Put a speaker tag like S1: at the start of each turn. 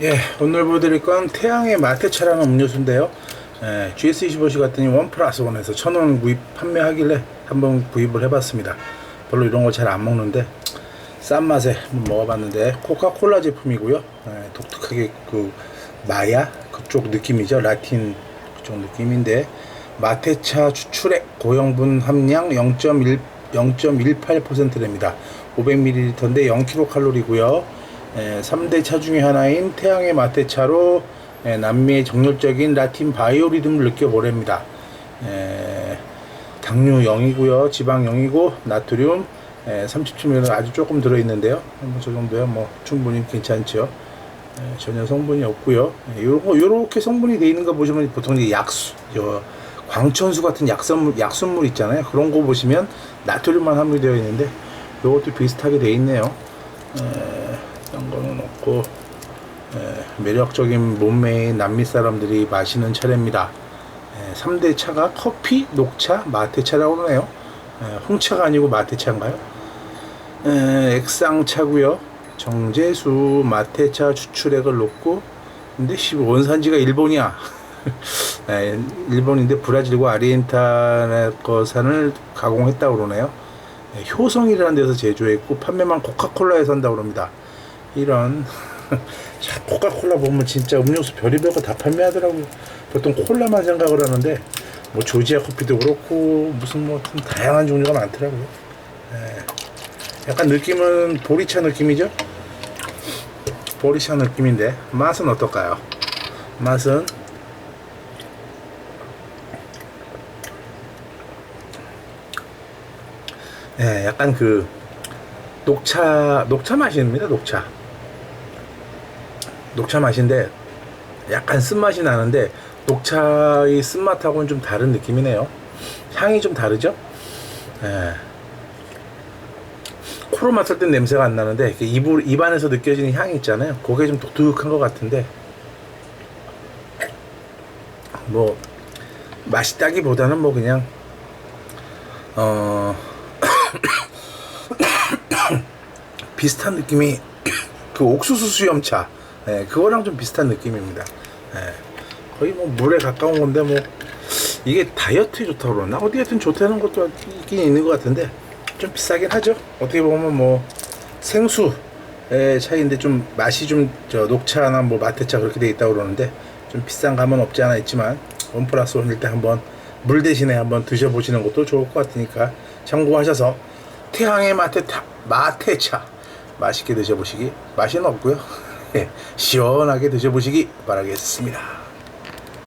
S1: 예, 오늘 보여드릴 건 태양의 마테차라는 음료수인데요. 예, GS25시 갔더니 원 플러스 원에서 천 원 구입 판매하길래 한번 구입을 해봤습니다. 별로 이런 거 잘 안 먹는데 싼 맛에 한번 먹어봤는데 코카콜라 제품이고요. 예, 독특하게 그 마야 그쪽 느낌이죠. 라틴 그쪽 느낌인데 마테차 추출액 고형분 함량 0.1 0.18%됩니다. 500ml인데 0kcal이고요. 에, 3대 차 중에 하나인 태양의 마테차로 에, 남미의 정열적인 라틴 바이오리듬을 느껴보렵니다. 에, 당류 0이고요. 지방 0이고 나트륨 37mg 아주 조금 들어있는데요. 뭐저 정도야 뭐 충분히 괜찮죠. 에, 전혀 성분이 없고요. 요렇게 성분이 돼 있는 거 보시면 보통 이제 약수, 저 광천수 같은 약선물, 약순물 있잖아요. 그런 거 보시면 나트륨만 함유되어 있는데 요것도 비슷하게 돼 있네요. 에, 이런 거는 없고 에, 매력적인 몸매의 남미 사람들이 마시는 차례입니다. 에, 3대 차가 커피, 녹차, 마테차라고 그러네요. 에, 홍차가 아니고 마테차인가요? 에, 액상차고요. 정제수 마테차 추출액을 넣고 근데 씨, 원산지가 일본이야. 에, 일본인데 브라질과 아르헨티나 거산을 가공했다고 그러네요. 에, 효성이라는 데서 제조했고 판매만 코카콜라에서 한다고 그럽니다. 이런 자, 코카콜라 보면 진짜 음료수 별의별 거 다 판매하더라고요. 보통 콜라만 생각을 하는데 뭐 조지아 커피도 그렇고 무슨 뭐 좀 다양한 종류가 많더라고요. 예. 약간 느낌은 보리차 느낌이죠? 보리차 느낌인데 맛은 어떨까요? 맛은 예, 약간 그 녹차 녹차 맛입니다. 녹차. 녹차 맛인데 약간 쓴맛이 나는데 녹차의 쓴맛하고는 좀 다른 느낌이네요. 향이 좀 다르죠? 예. 코로 맡을 땐 냄새가 안 나는데 입, 입안에서 느껴지는 향이 있잖아요. 그게 좀 독특한 것 같은데 뭐 맛있다기보다는 뭐 그냥 어 비슷한 느낌이 그 옥수수 수염차 예, 그거랑 좀 비슷한 느낌입니다. 예, 거의 뭐 물에 가까운 건데 뭐 이게 다이어트에 좋다고 그러나 어디 하여튼 좋다는 것도 있긴 있는 것 같은데 좀 비싸긴 하죠. 어떻게 보면 뭐 생수의 차이인데 좀 맛이 좀 저 녹차나 뭐 마테차 그렇게 돼 있다고 그러는데 좀 비싼 감은 없지 않아 있지만 원 플러스 원일 때 한번 물 대신에 한번 드셔보시는 것도 좋을 것 같으니까 참고하셔서 태양의 마테차 마테차 맛있게 드셔보시기 맛은 없고요 예, 시원하게 드셔보시기 바라겠습니다.